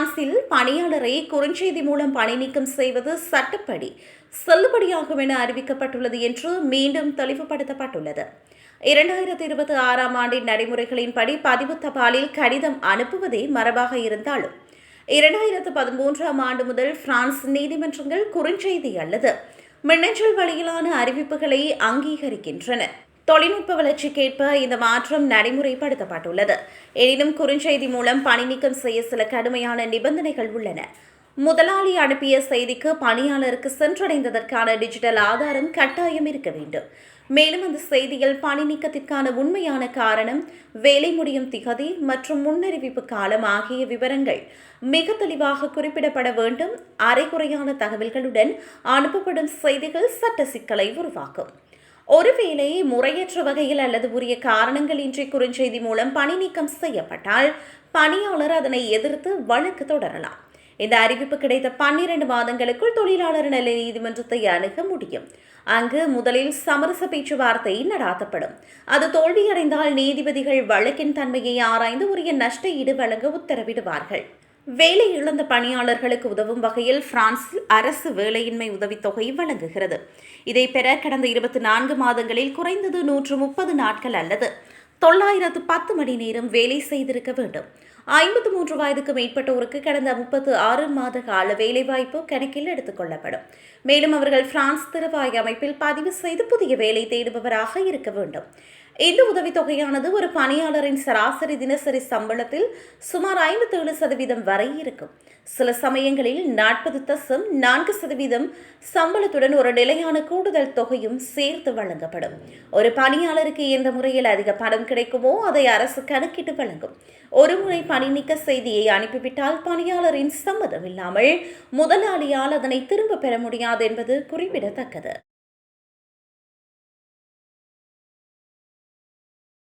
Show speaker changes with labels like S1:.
S1: பிரான்சில் பணியாளரை குறுஞ்செய்தி மூலம் பணி நீக்கம் செய்வது சட்டப்படி செல்லுபடியாகும் என அறிவிக்கப்பட்டுள்ளது என்று மீண்டும் தெளிவுபடுத்தப்பட்டுள்ளது. இரண்டாயிரத்தி இருபத்தி ஆறாம் ஆண்டின் நடைமுறைகளின்படி பதிவு தபாலில் கடிதம் அனுப்புவதே மரபாக இருந்தாலும் இரண்டாயிரத்து பதிமூன்றாம் ஆண்டு முதல் பிரான்ஸ் நீதிமன்றங்கள் குறுஞ்செய்தி அல்லது மின்னஞ்சல் வழியிலான அறிவிப்புகளை அங்கீகரிக்கின்றன. தொழில்நுட்ப வளர்ச்சிக்கேற்ப இந்த மாற்றம் நடைமுறைப்படுத்தப்பட்டுள்ளது. எனினும் குறுஞ்செய்தி மூலம் பணிநீக்கம் செய்ய சில கடுமையான நிபந்தனைகள் உள்ளன. முதலாளி அனுப்பிய செய்திக்கு பணியாளருக்கு சென்றடைந்ததற்கான டிஜிட்டல் ஆதாரம் கட்டாயம் இருக்க வேண்டும். மேலும் அந்த செய்தியில் பணி நீக்கத்திற்கான உண்மையான காரணம் வேலை முடியும் திகதி மற்றும் முன்னறிவிப்பு காலம் ஆகிய விவரங்கள். மிக தெளிவாக குறிப்பிடப்பட வேண்டும். அரைகுறையான தகவல்களுடன் அனுப்பப்படும் செய்திகள் சட்ட சிக்கலை உருவாக்கும். ஒருவேளை முறையற்ற வகையில் அல்லது உரிய காரணங்களின்றி குறுஞ்செய்தி மூலம் பணி நீக்கம் செய்யப்பட்டால் பணியாளர் அதனை எதிர்த்து வழக்கு தொடரலாம். இந்த அறிவிப்பு கிடைத்த பன்னிரண்டு மாதங்களுக்குள் தொழிலாளர் நல நீதிமன்றத்தை அணுக முடியும். அங்கு முதலில் சமரச பேச்சுவார்த்தை நடாத்தப்படும். அது தோல்வியடைந்தால் நீதிபதிகள் வழக்கின் தன்மையை ஆராய்ந்து உரிய நஷ்ட ஈடு வழங்க உத்தரவிடுவார்கள். வேலை இழந்த பணியாளர்களுக்கு உதவும் வகையில் பிரான்சில் அரசு வேலையின்மை உதவித்தொகை வழங்குகிறது. இதை பெற கடந்த இருபத்தி நான்கு மாதங்களில் குறைந்தது நூற்று முப்பது நாட்கள் அல்லது தொள்ளாயிரத்து பத்து மணி நேரம் வேலை செய்திருக்க வேண்டும். ஐம்பத்து மூன்று வயதுக்கு மேற்பட்டோருக்கு கடந்த முப்பத்து ஆறு மாத கால வேலைவாய்ப்பு கணக்கில் எடுத்துக் கொள்ளப்படும் மேலும் அவர்கள் பிரான்ஸ் திருவாய் அமைப்பில் பதிவு செய்து புதிய வேலை தேடுபவராக இருக்க வேண்டும். இந்த உதவித்தொகையானது ஒரு பணியாளரின் சராசரி தினசரி சம்பளத்தில் சுமார் ஐம்பத்தேழு சதவீதம் வரை இருக்கும். சில சமயங்களில் நாற்பது தசம் நான்கு சதவீதம் சம்பளத்துடன் ஒரு நிலையான கூடுதல் தொகையும் சேர்த்து வழங்கப்படும். ஒரு பணியாளருக்கு எந்த முறையில் அதிக பணம் கிடைக்குமோ அதை அரசு கணக்கிட்டு வழங்கும். ஒருமுறை பணி நீக்க செய்தியை அனுப்பிவிட்டால் பணியாளரின் சம்மதம் இல்லாமல் முதலாளியால் அதனை திரும்ப பெற முடியாது என்பது குறிப்பிடத்தக்கது.